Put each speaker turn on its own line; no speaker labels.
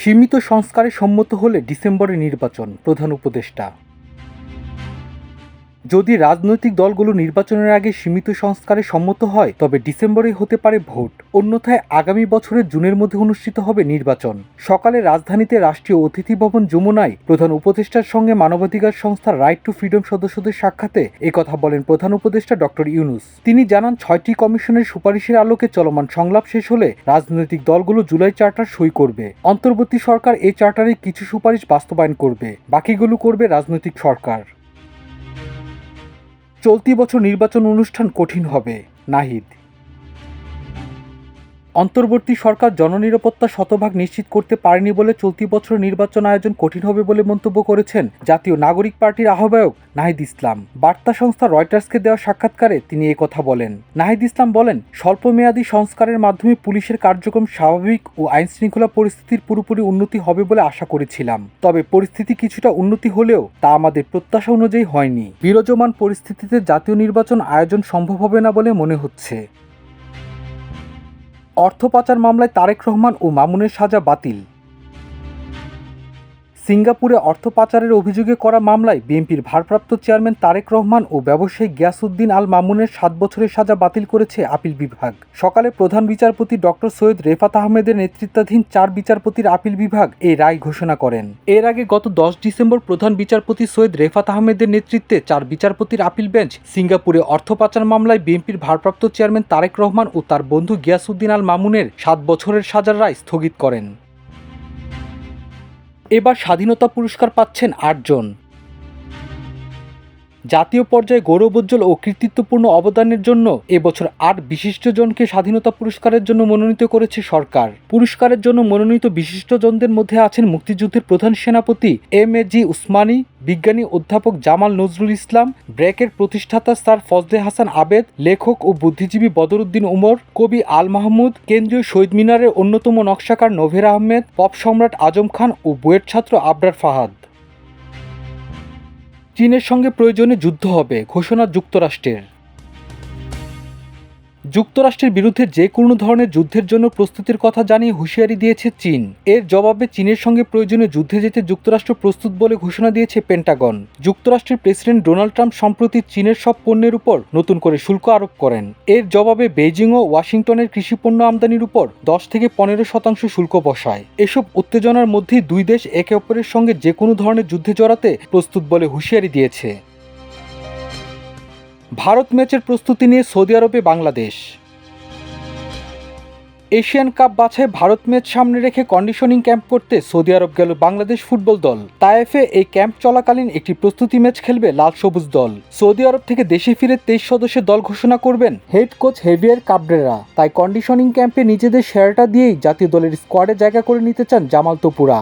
সীমিত সংস্কারে সম্মত হলে ডিসেম্বরে নির্বাচন প্রধান উপদেষ্টা। যদি রাজনৈতিক দলগুলো নির্বাচনের আগে সীমিত সংস্কারে সম্মত হয়, তবে ডিসেম্বরেই হতে পারে ভোট। অন্যথায় আগামী বছরের জুনের মধ্যে অনুষ্ঠিত হবে নির্বাচন। সকালে রাজধানীতে রাষ্ট্রীয় অতিথি ভবন যমুনায় প্রধান উপদেষ্টার সঙ্গে মানবাধিকার সংস্থার রাইট টু ফ্রিডম সদস্যদের সাক্ষাতে একথা বলেন প্রধান উপদেষ্টা ডক্টর ইউনুস। তিনি জানান, ছয়টি কমিশনের সুপারিশের আলোকে চলমান সংলাপ শেষ হলে রাজনৈতিক দলগুলো জুলাই চার্টার সই করবে। অন্তর্বর্তী সরকার এই চার্টারে কিছু সুপারিশ বাস্তবায়ন করবে, বাকিগুলো করবে রাজনৈতিক সরকার। চলতি বছর নির্বাচন অনুষ্ঠান কঠিন হবে। নাহিদ অন্তর্বর্তী সরকার জননিরাপত্তা শতভাগ নিশ্চিত করতে পারেনি বলে চলতি বছর নির্বাচন আয়োজন কঠিন হবে বলে মন্তব্য করেছেন জাতীয় নাগরিক পার্টির আহ্বায়ক নাহিদ ইসলাম। বার্তা সংস্থা রয়টার্সকে দেওয়া সাক্ষাৎকারে তিনি কথা বলেন। নাহিদ ইসলাম বলেন, স্বল্পমেয়াদী সংস্কারের মাধ্যমে পুলিশের কার্যক্রম স্বাভাবিক ও আইন শৃঙ্খলা পরিস্থিতির পুরোপুরি উন্নতি হবে বলে আশা করেছিলাম। তবে পরিস্থিতি কিছুটা উন্নতি হলেও তা আমাদের প্রত্যাশা অনুযায়ী হয়নি। বিরাজমান পরিস্থিতিতে জাতীয় নির্বাচন আয়োজন সম্ভব হবে না বলে মনে হচ্ছে। অর্থ পাচার মামলায় তারেক রহমান ও মামুনের সাজা বাতিল। সিঙ্গাপুরে অর্থ পাচারের অভিযোগে করা মামলায় বিএনপির ভারপ্রাপ্ত চেয়ারম্যান তারেক রহমান ও ব্যবসায়ী গিয়াসউদ্দিন আল মামুনের সাত বছরের সাজা বাতিল করেছে আপিল বিভাগ। সকালে প্রধান বিচারপতি ডক্টর সৈয়দ রেফাত আহমেদের নেতৃত্বাধীন চার বিচারপতির আপিল বিভাগ এই রায় ঘোষণা করেন। এর আগে গত দশ ডিসেম্বর প্রধান বিচারপতি সৈয়দ রেফাত আহমেদের নেতৃত্বে চার বিচারপতির আপিল বেঞ্চ সিঙ্গাপুরে অর্থ পাচার মামলায় বিএনপির ভারপ্রাপ্ত চেয়ারম্যান তারেক রহমান ও তার বন্ধু গিয়াসউদ্দিন আল মামুনের সাত বছরের সাজার রায় স্থগিত করেন। এবার স্বাধীনতা পুরস্কার পাচ্ছেন আটজন। জাতীয় পর্যায়ে গৌরবোজ্জ্বল ও কৃতিত্বপূর্ণ অবদানের জন্য এবছর আট বিশিষ্টজনকে স্বাধীনতা পুরস্কারের জন্য মনোনীত করেছে সরকার। পুরস্কারের জন্য মনোনীত বিশিষ্টজনদের মধ্যে আছেন মুক্তিযুদ্ধের প্রধান সেনাপতি এম এ জি উসমানী, বিজ্ঞানী অধ্যাপক জামাল নজরুল ইসলাম, ব্র্যাকের প্রতিষ্ঠাতা স্যার ফজলে হাসান আবেদ, লেখক ও বুদ্ধিজীবী বদরুদ্দিন উমর কবি আল মাহমুদ, কেন্দ্রীয় শহীদ মিনারের অন্যতম নকশাকার নভের আহমেদ, পপ সম্রাট আজম খান ও বুয়েট ছাত্র আবরার ফাহাদ। চীনের সঙ্গে প্রয়োজনে যুদ্ধ হবে ঘোষণা যুক্তরাষ্ট্রের। যুক্তরাষ্ট্রের বিরুদ্ধে যে কোনো ধরনের যুদ্ধের জন্য প্রস্তুতির কথা জানিয়ে হুঁশিয়ারি দিয়েছে চীন। এর জবাবে চীনের সঙ্গে প্রয়োজনে যুদ্ধে যেতে যুক্তরাষ্ট্র প্রস্তুত বলে ঘোষণা দিয়েছে পেন্টাগন। যুক্তরাষ্ট্রের প্রেসিডেন্ট ডোনাল্ড ট্রাম্প সম্প্রতি চীনের সব পণ্যের উপর নতুন করে শুল্ক আরোপ করেন। এর জবাবে বেইজিং ও ওয়াশিংটনের কৃষিপণ্য আমদানির উপর দশ থেকে পনেরো শতাংশ শুল্ক বসায়। এসব উত্তেজনার মধ্যেই দুই দেশ একে অপরের সঙ্গে যে কোনো ধরনের যুদ্ধে জড়াতে প্রস্তুত বলে হুঁশিয়ারি দিয়েছে। ভারত ম্যাচের প্রস্তুতি নিয়ে সৌদি আরবে বাংলাদেশ। এশিয়ান কাপ বাছাই ভারত ম্যাচ সামনে রেখে কন্ডিশনিং ক্যাম্প করতে সৌদি আরব গেল বাংলাদেশ ফুটবল দল। তায়েফে এই ক্যাম্প চলাকালীন একটি প্রস্তুতি ম্যাচ খেলবে লাল সবুজ দল। সৌদি আরব থেকে দেশে ফিরে তেইশ সদস্যের দল ঘোষণা করবেন হেড কোচ হেভিয়ার কাবরেরা। তাই কন্ডিশনিং ক্যাম্পে নিজেদের শেয়ারটা দিয়েই জাতীয় দলের স্কোয়াডে জায়গা করে নিতে চান জামাল তোপুরা।